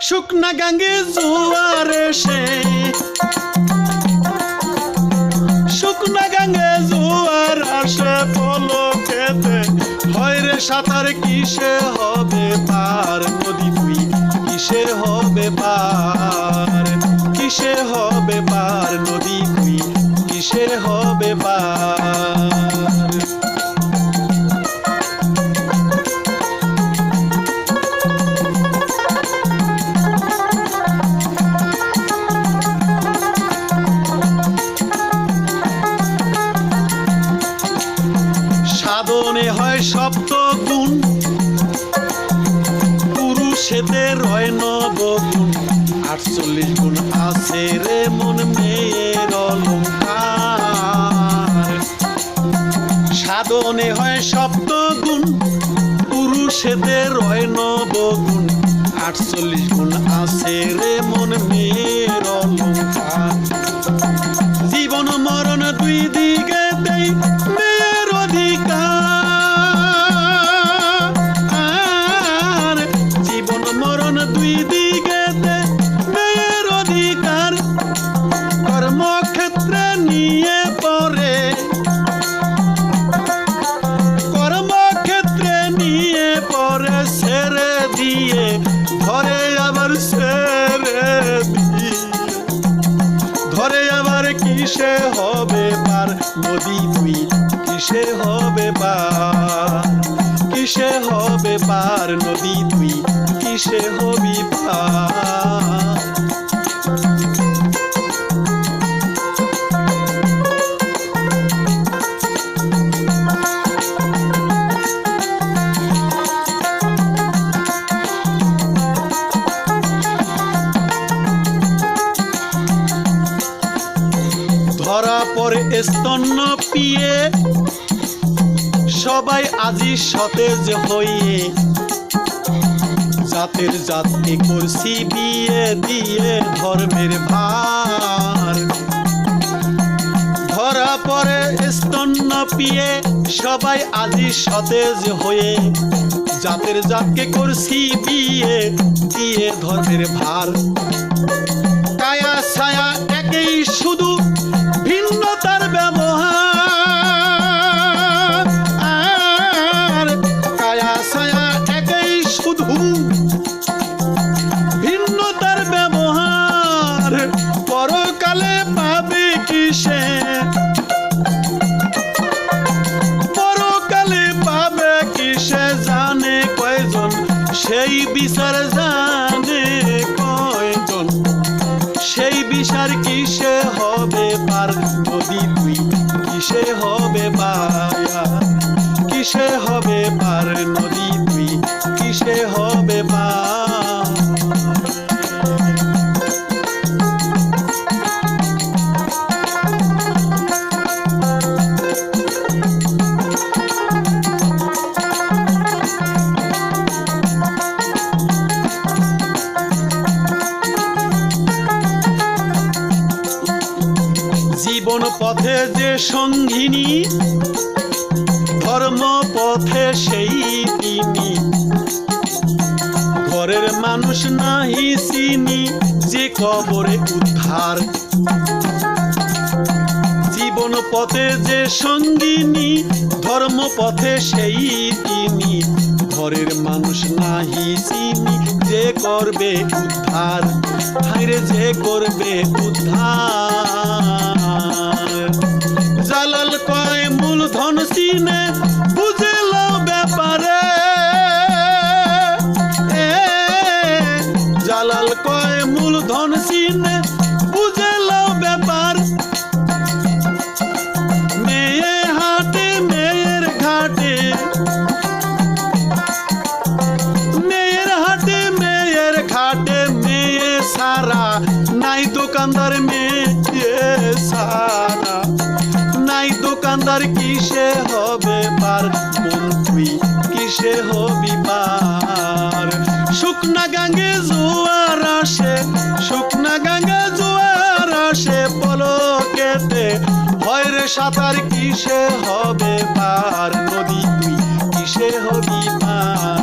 শুকনা গাঙ্গে জোয়ার সে শুকনা গাঙ্গে জোয়ার আসে পলো খেতে হয় রে সাঁতার কিসে হবে পার? নদী তুই কিসে হবে পার? কিসে হবে পার? নদী তুই কিসে হবে পার? সাধনে হয় সপ্ত গুণ পুরুষেদের রয় নবগুণ আটচল্লিশ গুণ আছে রে মন মেয়ের অলঙ্কার। সাধনে হয় সপ্ত গুণ পুরুষেদের রয় নবগুণ। আটচল্লিশ গুণ আছে রে মন মেয়ের অলঙ্কার। হবে পার? নদী তুই কিসে হবে পার? কিসে হবে পার? নদী তুই কিসে হবি পার? ধরা পড়ে স্তন্য পিয়ে। সবাই আজি সতেজ হইয়ে। জাতের জাতি করছি বিয়ে দিয়ে ধর্মের ভার। ধরা পড়ে স্তন্য পিয়ে, সবাই আজি সতেজ হয়ে জাতের জাতকে করছি বিয়ে দিয়ে ধর্মের ভার। কায়া ছায়া একেই শুধু ভিন্নতার ব্যবহার পরকালে পাবে সেই বিচার জানে কয়জন? সেই বিচার কিসে হবে পার? কিসে হবে পায়া? কিসে হবে পার? নদী তুই কিসে হবে জীবন পথে যে সঙ্গিনী, ধর্ম পথে সেই তিনি। ঘরের মানুষ নাহি চিনি, যে কবরে উদ্ধার। জীবন পথে যে সঙ্গিনী, ধর্ম পথে সেই তিনি। ঘরের মানুষ নাহি চিনি, যে করবে উদ্ধার। হাইরে যে করবে উদ্ধার। বুঝেল ব্যাপার। মেয়ে হাটে, মেয়ের ঘাটে। মেয়ের হাটে, মেয়ের ঘাটে, মেয়ে সারা। নাই দোকানদার মেয়ে সারা। নাই দোকানদার কিসে হবে পার মন কিসে হবি পার শুকনা গাঙ্গে জোয়ার আসে, শুকনা গাঙ্গে জোয়ার আসে, পলকেতে। হয় রে সাঁতার কিসে হবে? পার নদী তুই কিসে হবি মায়ার